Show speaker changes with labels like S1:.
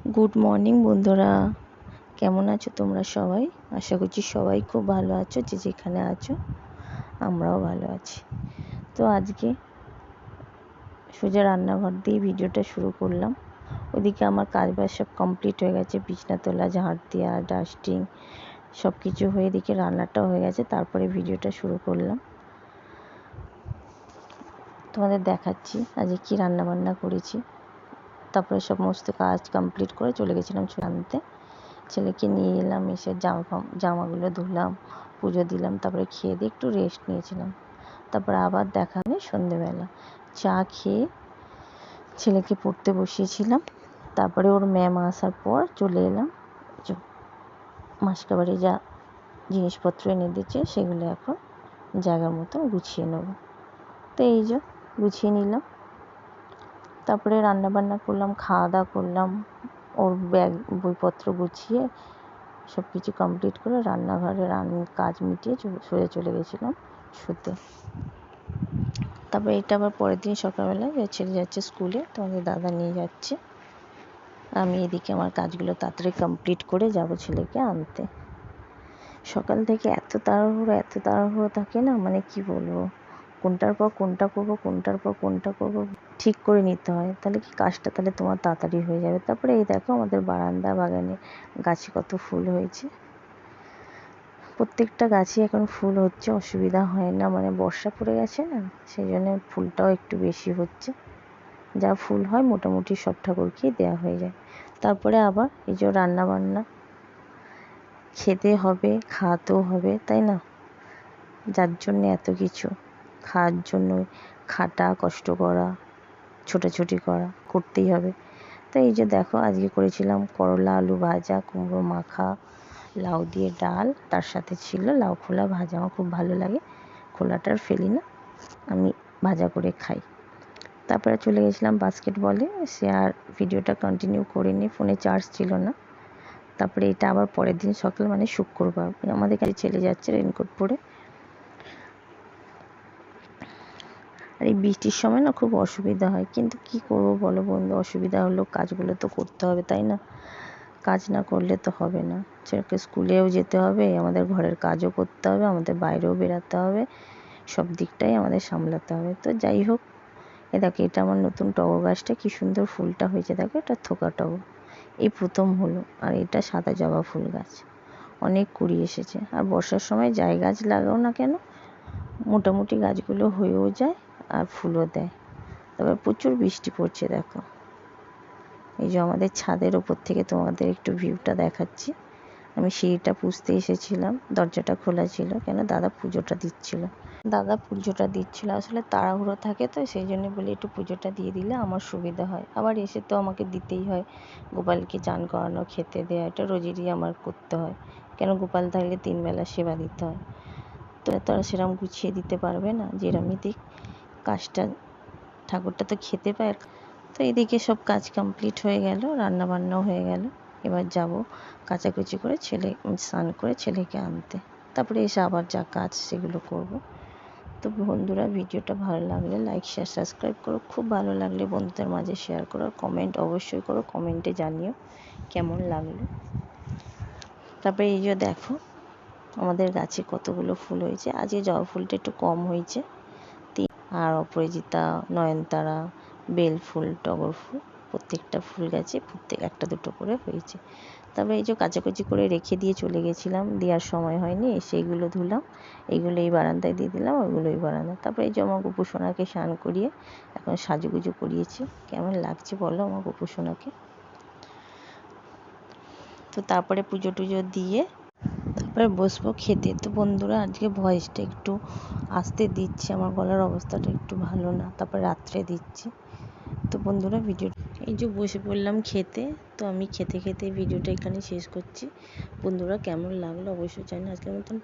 S1: Good morning বন্ধুরা। কেমন আছো তোমরা সবাই? আশা করছি সবাই খুব ভালো আছো, যে যেখানে আছো, আমরাও ভালো আছি। তো আজকে সোজা রান্নাঘর দিয়ে ভিডিওটা শুরু করলাম। ওদিকে আমার কাজ বাজ সব কমপ্লিট হয়ে গেছে, বিছনা তোলা, ঝাঁট দেওয়া ডাস্টিং সব কিছু হয়ে এদিকে রান্নাটাও হয়ে গেছে, তারপরে ভিডিওটা শুরু করলাম। তোমাদের দেখাচ্ছি আজকে কি রান্না বান্না করেছি। তারপরে সমস্ত কাজ কমপ্লিট করে চলে গেছিলাম আনতে। ছেলেকে নিয়ে এলাম, এসে জামা জামাগুলো ধুলাম, পুজো দিলাম, তারপরে খেয়ে দিয়ে একটু রেস্ট নিয়েছিলাম। তারপরে আবার দেখা নেই সন্ধেবেলা। চা খেয়ে ছেলেকে পড়তে বসিয়েছিলাম। তারপরে ওর ম্যাম আসার পর চলে এলাম। মাসকাবাড়ি যা জিনিসপত্র এনে দিচ্ছে সেগুলো এখন জায়গার মতো গুছিয়ে নেব। তো এই যে গুছিয়ে নিলাম। তারপরে রান্না বান্না করলাম খাওয়া দাওয়া করলাম, ওর ব্যাগ, বইপত্র গুছিয়ে সব কিছু কমপ্লিট করে রান্নাঘরে রান, কাজ মিটিয়ে সোজা চলে গেছিলাম শুতে। তারপরে এটা আবার পরের দিন সকালবেলায় ছেলে যাচ্ছে স্কুলে, তোমাদের দাদা নিয়ে যাচ্ছে। আমি এদিকে আমার কাজগুলো তাড়াতাড়ি কমপ্লিট করে যাব ছেলেকে আনতে। সকাল থেকে এত তাড়াহুড়ো এত তাড়াহুড়ো থাকে না মানে কি বলব? কোনটার পর কোনটা করব, কোনটার পর কোনটা করব, ঠিক করে নিতে হয়। তাহলে কি কাজটা তাহলে তোমার তাড়াতাড়ি হয়ে যাবে। তারপরে এই দেখো আমাদের বারান্দা বাগানে গাছে কত ফুল হয়েছে। প্রত্যেকটা গাছে এখন ফুল হচ্ছে, অসুবিধা হয় না। মানে বর্ষা পড়ে গেছে না, সেই জন্য ফুলটাও একটু বেশি হচ্ছে। যা ফুল হয় মোটামুটি সব ঠাকুরকেই দেওয়া হয়ে যায়। তারপরে আবার এই যে রান্না বান্না খেতে হবে, খাওয়াতেও হবে, তাই না? যার জন্য এত কিছু। খাওয়ার জন্য খাটা, কষ্ট করা, ছোটাছুটি করা করতেই হবে। তো এই যে দেখো, আজকে করেছিলাম করলা, আলু ভাজা, কুমড়ো মাখা, লাউ দিয়ে ডাল। তার সাথে ছিল লাউ খোলা ভাজা। আমার খুব ভালো লাগে। খোলাটার ফেলি না। আমি ভাজা করে খাই। তারপরে চলে গেছিলাম বাস্কেটবলে সে আর ভিডিওটা কন্টিনিউ করিনি। ফোনে চার্জ ছিল না। তারপরে এটা আবার পরের দিন সকাল মানে শুক্রবার। আমাদের কাছে ছেলে যাচ্ছে রেনকোট পরে আর এই বৃষ্টির সময় না খুব অসুবিধা হয়। কিন্তু কি করব বলো বন্ধু? অসুবিধা হলেও কাজগুলো তো করতে হবে, তাই না? কাজ না করলে তো হবে না। ছেলেকে স্কুলেও যেতে হবে, আমাদের ঘরের কাজও করতে হবে, আমাদের বাইরেও বেরাতে হবে, সব দিকটাই আমাদের সামলাতে হবে। তো যাই হোক, এ দেখো, এটা আমার নতুন টগর গাছটা, কি সুন্দর ফুলটা হয়েছে, দেখো, এটা থোকা টগর। এই প্রথম হলো, আর এটা সাদা জবা ফুল গাছ। অনেক কুড়ি এসেছে। আর বর্ষার সময় যাই গাছ লাগাও না কেন, মোটামুটি গাছগুলো হয়েও যায়। আর ফুলও দেয়। তারপর প্রচুর বৃষ্টি পড়ছে, দেখো। এই যে আমাদের ছাদের ওপর থেকে তোমাদের একটু ভিউটা দেখাচ্ছি। আমি সিঁড়িটা পুষতে এসেছিলাম, দরজাটা খোলা ছিল, কেন দাদা পুজোটা দিচ্ছিল। দাদা পুজোটা দিচ্ছিল, আসলে তাড়াহুড়ো থাকে তো, সেই জন্য বলি একটু পুজোটা দিয়ে দিলে আমার সুবিধা হয়। আবার এসে তো আমাকে দিতেই হয়, গোপালকে চান করানো, খেতে দেওয়া, এটা রোজেরই আমার করতে হয়। কেন গোপাল থাকলে তিনবেলা সেবা দিতে হয়? তো তারা সেরকম গুছিয়ে দিতে পারবে না, যেরমই দিক। কাজটা, ঠাকুরটা তো খেতে পায়। তো এদিকে সব কাজ কমপ্লিট হয়ে গেল রান্না বান্নাও হয়ে গেল। এবার যাব কাচাকুচি করে ছেলে, স্নান করে ছেলেকে আনতে। তারপরে এসে আবার যা কাজ সেগুলো করব। তো বন্ধুরা, ভিডিওটা ভালো লাগলে লাইক শেয়ার সাবস্ক্রাইব করো। খুব ভালো লাগলে বন্ধুদের মাঝে শেয়ার করো। কমেন্ট অবশ্যই করো কমেন্টে জানিও কেমন লাগল। তারপরে এই যে দেখো, আমাদের গাছে কতগুলো ফুল হয়েছে। আজকে জবা ফুলটা একটু কম হয়েছে। আর অপরাজিতা নয়নতারা বেল ফুল টগর ফুল প্রত্যেকটা ফুল গাছে প্রত্যেক একটা দুটো করে হয়েছে। তারপরে এই যে কাচাকুচি করে রেখে দিয়ে চলে গেছিলাম, দেওয়ার সময় হয়নি এসে এইগুলো ধুলাম এইগুলো এই বারান্দায় দিয়ে দিলাম, ওইগুলো এই বারান্দায়। তারপরে এই যে আমার গোপুসোনাকে স্নান করিয়ে এখন সাজুগুজু করিয়েছি। কেমন লাগছে বলো আমার গোপুসোনাকে তো তারপরে পুজো টুজো দিয়ে তারপরে বসবো খেতে। তো বন্ধুরা, আজকে ভয়েসটা একটু আসতে দিচ্ছে, আমার গলার অবস্থাটা একটু ভালো না, তারপর রাত্রে দিচ্ছি। তো বন্ধুরা ভিডিও এই যে বসে পড়লাম খেতে, তো আমি খেতে খেতে ভিডিওটা এখানে শেষ করছি। বন্ধুরা, কেমন লাগল অবশ্যই জানি আজকের মতন